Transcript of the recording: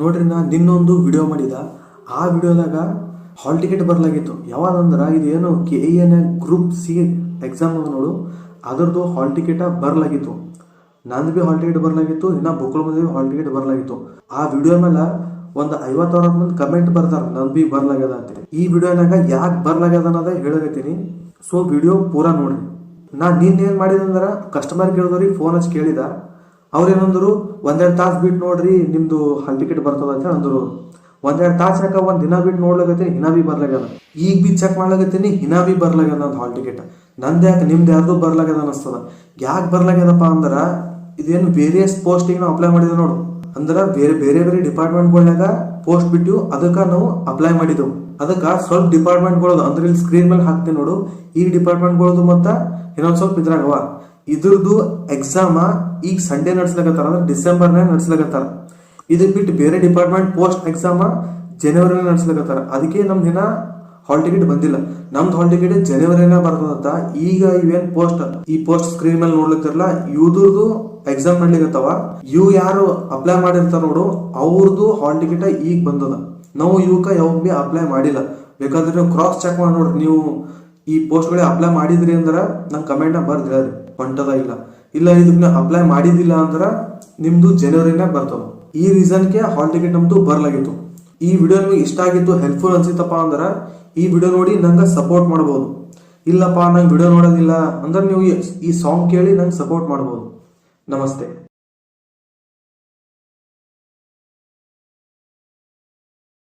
ನೋಡ್ರಿ ನಾ ನಿನ್ನೊಂದು ವಿಡಿಯೋ ಮಾಡಿದ. ಆ ವಿಡಿಯೋದಾಗ ಹಾಲ್ ಟಿಕೆಟ್ ಬರಲಾಗಿತ್ತು. ಯಾವಾಗಂದ್ರೆ ಇದೇನು K N group C exam ನೋಡು. ಅದರದ್ದು ಹಾಲ್ ಟಿಕೆಟ ಬರಲಾಗಿತ್ತು. ನಂದು ಭೀ ಹಾಲ್ ಟಿಕೆಟ್ ಬರಲಾಗಿತ್ತು, ಇನ್ನ ಬುಕ್ಳ ಮಂದಿ ಹಾಲ್ ಟಿಕೆಟ್ ಬರಲಾಗಿತ್ತು. ಆ ವಿಡಿಯೋ ಮೇಲೆ ಒಂದು ಐವತ್ತಾರು ಮಂದಿ ಕಮೆಂಟ್ ಬರ್ತಾರೆ, ನಂದು ಬಿ ಬರ್ಲಾಗ್ಯದ ಅಂತ ಈ ವಿಡಿಯೋನಾಗ ಯಾಕೆ ಬರ್ಲಾಗ್ಯದ ಅನ್ನೋದ ಹೇಳಕತ್ತೀನಿ. ಸೊ ವಿಡಿಯೋ ಪೂರಾ ನೋಡ್ರಿ. ನಾ ನೀನು ಏನು ಮಾಡಿದೆ ಅಂದ್ರ ಕಸ್ಟಮರ್ ಕೇಳಿದವ್ರಿಗೆ ಫೋನ್ ಹಚ್ಚಿ ಕೇಳಿದ. ಅವ್ರೇನಂದ್ರು, ಒಂದೆರಡು ತಾಸು ಬಿಟ್ಟು ನೋಡ್ರಿ, ನಿಮ್ದು ಹಾಲ್ ಟಿಕೆಟ್ ಬರ್ತದ ಅಂತ ಅಂದ್ರು ಒಂದೆರಡು ತಾಸು ಯಾಕ, ಒಂದ್ ದಿನ ಬಿಟ್ಟು ನೋಡ್ಲಾಗತ್ತೀನಿ ಹಿನ ಬಿ ಬರ್ಲಾಗ್ಯದ. ಈಗ ಬಿ ಚೆಕ್ ಮಾಡ್ಲಾಗತ್ತೀನಿ, ಹಿನ ಬಿ ಬರ್ಲಾಗ್ಯದ ನಂದು ಹಾಲ್ ಟಿಕೆಟ್ ನಂದು ಯಾಕೆ, ನಿಮ್ದು ಯಾರ್ದು ಬರ್ಲಾಗ್ಯದ ಅನಸ್ತದ. ಯಾಕೆ ಬರ್ಲಾಗ್ಯದಪ್ಪ ಅಂದ್ರೆ, ಇದೇನು ವೇರಿಯಸ್ ಪೋಸ್ಟಿಗೆ ನಾವು ಅಪ್ಲೈ ಮಾಡಿದ್ವಿ ನೋಡು. ಅಂದ್ರೆ ಬೇರೆ ಬೇರೆ ಬೇರೆ ಡಿಪಾರ್ಟ್ಮೆಂಟ್ಗಳಾಗ ಪೋಸ್ಟ್ ಬಿಟ್ಟು ಅದಕ್ಕ ನಾವು ಅಪ್ಲೈ ಮಾಡಿದೆವು. ಅದಕ್ಕೆ ಸ್ವಲ್ಪ ಡಿಪಾರ್ಟ್ಮೆಂಟ್ಗಳದು ಅಂದ್ರೆ ಇಲ್ಲಿ ಸ್ಕ್ರೀನ್ ಮೇಲೆ ಹಾಕ್ತೀನಿ ನೋಡು. ಈ ಡಿಪಾರ್ಟ್ಮೆಂಟ್ಗಳದು ಮತ್ತ ಇನ್ನೊಂದು ಸ್ವಲ್ಪ ಇದ್ರಾಗವ ಇದ್ರದ್ದು ಎಕ್ಸಾಮ ಈಗ ಸಂಡೇ ನಡ್ಸ್ಲಕತ್ತಾರ ಅಂದ್ರೆ ಡಿಸೆಂಬರ್ನಾಗ ನಡ್ಸ್ಲಕತ್ತಾರ. ಇದು ಬಿಟ್ಟು ಬೇರೆ ಡಿಪಾರ್ಟ್ಮೆಂಟ್ ಪೋಸ್ಟ್ ಎಕ್ಸಾಮ ಜನವರಿ ನಡ್ಸ್ಲಕತ್ತಾರ. ಅದಕ್ಕೆ ನಮ್ದು ದಿನ ಹಾಲ್ ಟಿಕೆಟ್ ಬಂದಿಲ್ಲ. ನಮ್ದು ಹಾಲ್ ಟಿಕೆಟ್ ಜನವರಿನ ಬರ್ತದಂತ ಈಗ ಇವೇನ್ ಪೋಸ್ಟ್ ಈ ಪೋಸ್ಟ್ ಸ್ಕ್ರೀನ್ ಮೇಲೆ ನೋಡ್ಲಿಕ್ತಿರಲ್ಲ ಇವ್ರದ್ದು ಎಕ್ಸಾಮ್ ನಡ್ಲಿಕತ್ತಾವ. ಇವ್ ಯಾರು ಅಪ್ಲೈ ಮಾಡಿರ್ತಾರ ನೋಡು ಅವ್ರದ್ದು ಹಾಲ್ ಟಿಕೆಟ್ ಈಗ ಬಂದದ. ನಾವು ಇವಕ್ಕ ಯಾವಾಗ ಬಿ ಅಪ್ಲೈ ಮಾಡಿಲ್ಲ. ಬೇಕಾದ್ರೆ ಕ್ರಾಸ್ ಚೆಕ್ ಮಾಡಿ ನೋಡ್ರಿ, ನೀವು ಈ ಪೋಸ್ಟ್ಗಳಿಗೆ ಅಪ್ಲೈ ಮಾಡಿದ್ರಿ ಅಂದ್ರೆ ನಂಗೆ ಕಮೆಂಟ್ ಬರ್ದು ಹೇಳ್ರಿ, ಹೊಂಟದ ಇಲ್ಲ. ಇಲ್ಲ ಇದಕ್ಕೆ ಅಪ್ಲೈ ಮಾಡಿದ್ದಿಲ್ಲ ಅಂದ್ರೆ ನಿಮ್ಮದು ಜನವರಿನೇ ಬರ್ತವೆ ಈ ರೀಸನ್ಗೆ ಹಾಲ್ ಟಿಕೆಟ್ ನಮ್ದು ಬರ್ಲಾಗಿತ್ತು. ಈ ವಿಡಿಯೋ ನಿಮಗೆ ಇಷ್ಟ ಆಗಿತ್ತು ಹೆಲ್ಪ್ಫುಲ್ ಅನ್ಸಿತ್ತಪ್ಪ ಅಂದ್ರೆ ಈ ವಿಡಿಯೋ ನೋಡಿ ನಂಗೆ ಸಪೋರ್ಟ್ ಮಾಡ್ಬೋದು. ಇಲ್ಲಪ್ಪ ನಂಗೆ ವಿಡಿಯೋ ನೋಡೋದಿಲ್ಲ, ಅಂದ್ರೆ ನೀವು ಈ ಸಾಂಗ್ ಕೇಳಿ ನಂಗೆ ಸಪೋರ್ಟ್ ಮಾಡ್ಬೋದು. ನಮಸ್ತೆ.